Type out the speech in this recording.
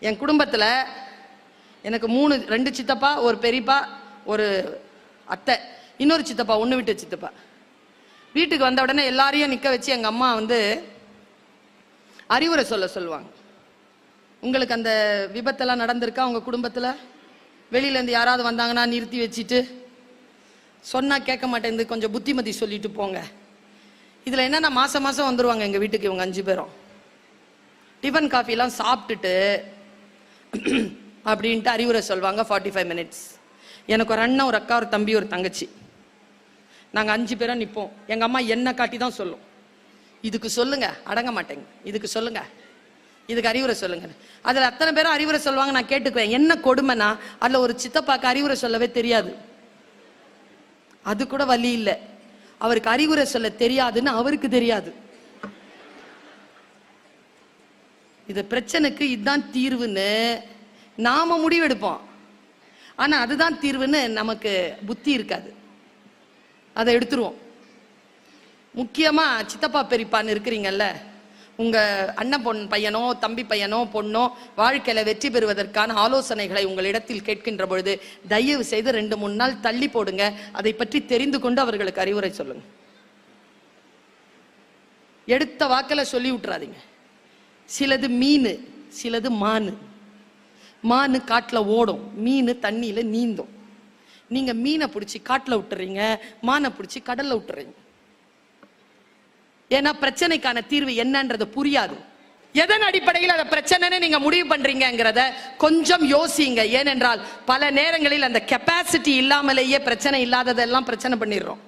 என் குடும்பத்தில் எனக்கு மூணு ரெண்டு சித்தப்பா ஒரு பெரியப்பா ஒரு அத்தை. இன்னொரு சித்தப்பா ஒன்று விட்டு சித்தப்பா. வீட்டுக்கு வந்த உடனே எல்லாரையும் நிற்க வச்சு எங்கள் அம்மா வந்து அறிவுரை சொல்ல சொல்லுவாங்க. உங்களுக்கு அந்த விபத்தெல்லாம் நடந்திருக்கா உங்கள் குடும்பத்தில்? வெளியிலேருந்து யாராவது வந்தாங்கன்னா நிறுத்தி வச்சுட்டு சொன்னால் கேட்க மாட்டேங்குது கொஞ்சம் புத்திமதி சொல்லிட்டு போங்க. இதில் என்னென்னா மாதம் மாதம் வந்துருவாங்க எங்கள் வீட்டுக்கு இவங்க அஞ்சு பேரும். டிஃபன் காஃபிலாம் சாப்பிட்டுட்டு அப்படின்ட்டு அறிவுரை சொல்லுவாங்க ஃபார்ட்டி ஃபைவ் மினிட்ஸ் எனக்கு ஒரு அண்ணன் ஒரு அக்கா ஒரு தம்பி ஒரு தங்கச்சி. நாங்கள் அஞ்சு பேரும் நிற்போம் எங்கள் அம்மா என்ன காட்டி தான் சொல்லும். இதுக்கு சொல்லுங்க அடங்க மாட்டேங்க. இதுக்கு சொல்லுங்க. இதுக்கு அறிவுரை சொல்லுங்க. அதில் அத்தனை பேரும் அறிவுரை சொல்லுவாங்க நான் கேட்டுக்குவேன். என்ன கொடுமைனா அதில் ஒரு சித்தப்பாக்கு அறிவுரை சொல்லவே தெரியாது. அது கூட வழி இல்லை. அவருக்கு அறிவுரை சொல்ல தெரியாதுன்னு அவருக்கு தெரியாது. இது பிரச்சனைக்கு இதுதான் தீர்வுன்னு நாம முடிவெடுப்போம். ஆனா அதுதான் தீர்வுன்னு நமக்கு புத்தி இருக்காது. அதை எடுத்துருவோம். முக்கியமா சித்தப்பா பெரியப்பான்னு இருக்கிறீங்கல்ல உங்க அண்ணன் பொன் பையனோ தம்பி பையனோ பொண்ணோ வாழ்க்கையில வெற்றி பெறுவதற்கான ஆலோசனைகளை உங்களிடத்தில் கேட்கின்ற பொழுது தயவு செய்து ரெண்டு மூணு நாள் தள்ளி போடுங்க. அதை பற்றி தெரிந்து கொண்டு அவர்களுக்கு அறிவுரை சொல்லுங்க. எடுத்த வாக்கில சொல்லி விட்டுறாதீங்க. சிலது மீன் சிலது மானு. மானு காட்டில் ஓடும் மீன் தண்ணியில் நீந்தும். நீங்கள் மீனை பிடிச்சி காட்டில் விட்டுறீங்க மானை பிடிச்சி கடலில் விட்டுறீங்க. ஏன்னா பிரச்சனைக்கான தீர்வு என்னன்றது புரியாது. எதன் அடிப்படையில் அந்த பிரச்சனைன்னு நீங்க முடிவு பண்றீங்கிறத கொஞ்சம் யோசிங்க. ஏனென்றால் பல நேரங்களில் அந்த கெப்பாசிட்டி இல்லாமலேயே பிரச்சனை இல்லாததெல்லாம் பிரச்சனை பண்ணிடுறோம்.